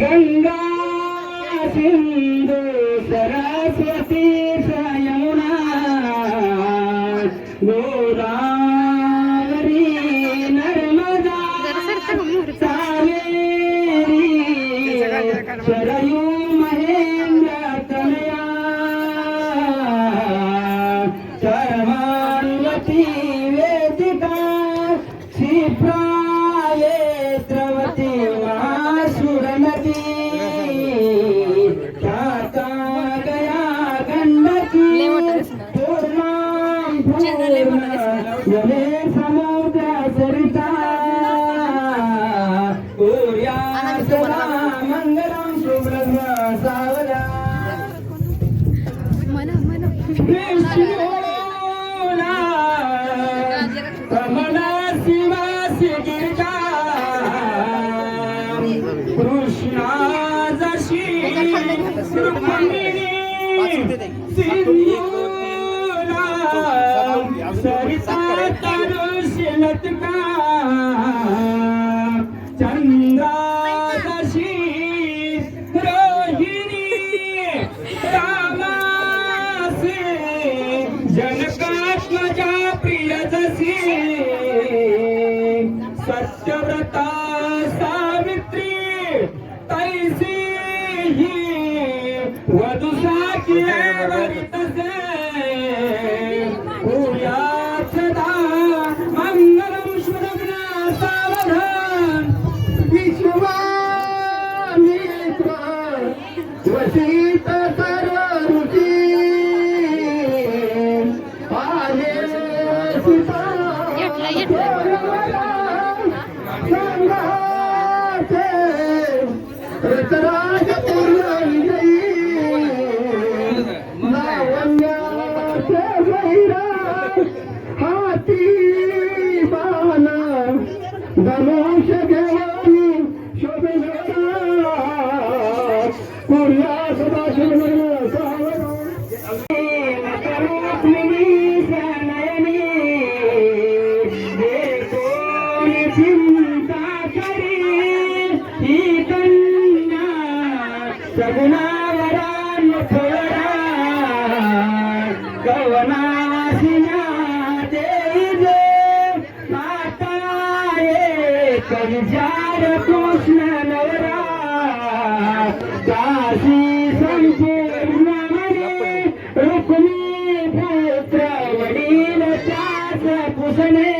గంగా సింధు సరస్వతి సయమునా గోరా सर्वान्वती वेदिका क्षिप्रायेत्रवती महासुरनदी ख्याता गया गंडकी पूर्णां पूर्ण जले समुद्र सरिता चंद्रा जशी रोहिणी रामासे जनकात्मजा प्रियजसी सत्यव्रता सावित्री तैसी ही वधुसाकी वरितसे Do I see that? विचार कृष्ण नवरा काशी संपूर्ण मने रुक्मी पुत्र वडील त्यास पुसणे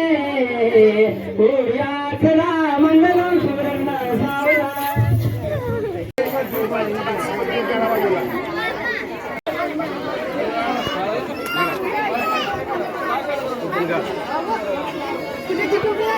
उड्याचला मंगलम सुब्रह्म सावरा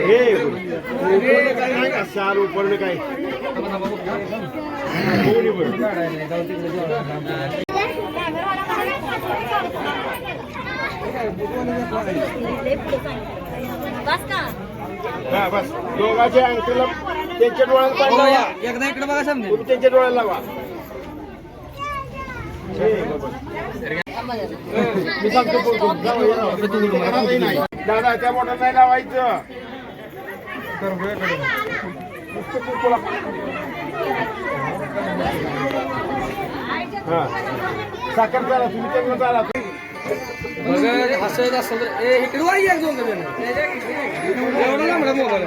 हे उपरनं काय हा बस. दोघांच्या अंगठीला त्यांच्या लावा एकदा इकडे बघा त्यांच्या डोळ्याला लावा. मी सांगतो दादा त्या मोठा नाही लावायचं हा साखर चाला तुम्ही त्यांना चाला असं तर ए इकडे वाई एक दोन जण मोबाईल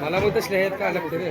मला मग तसले आहेत काय लागतं रे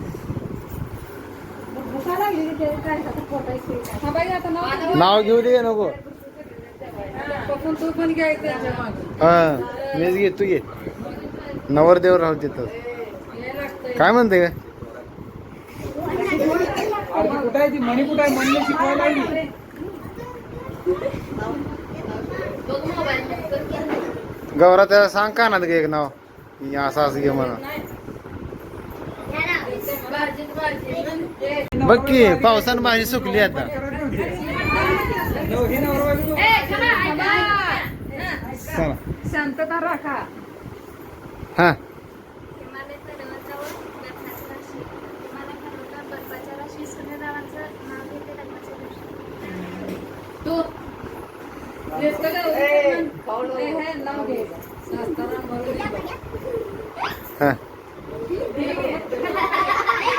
नाव घेऊ दे नको. हा. मीच घे तू घे. नवरदेव राहू तिथं काय म्हणते काय ती? मणी कुठं आहे? मणी शिकवायला लागली. गौरा त्याला सांग का ना ते एक नाव. असं असं घे म्हणून बघ की पावसानं भाजी सुकली आता. हे शांतता राखा. हा. हिमालय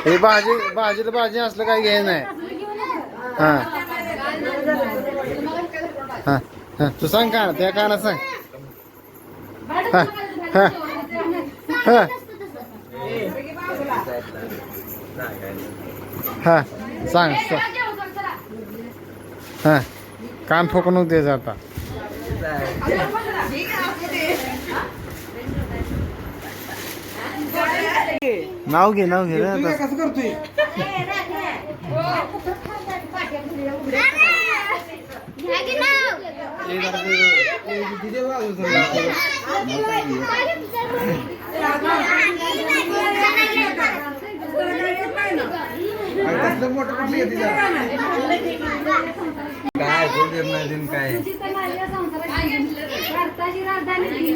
हे भाजी भाजीला भाजी असलं काही घ्यायचं नाही. हा. हां हां. तू सांग का त्या काना सांग. हा हां. हां. हां सांग सांग. हा. कान फुकणूक दे जाता नाव घे नाव घे तू आता. हे कसं करतोय मोठं कुठलं? काय नाही काय भारताची राजधानी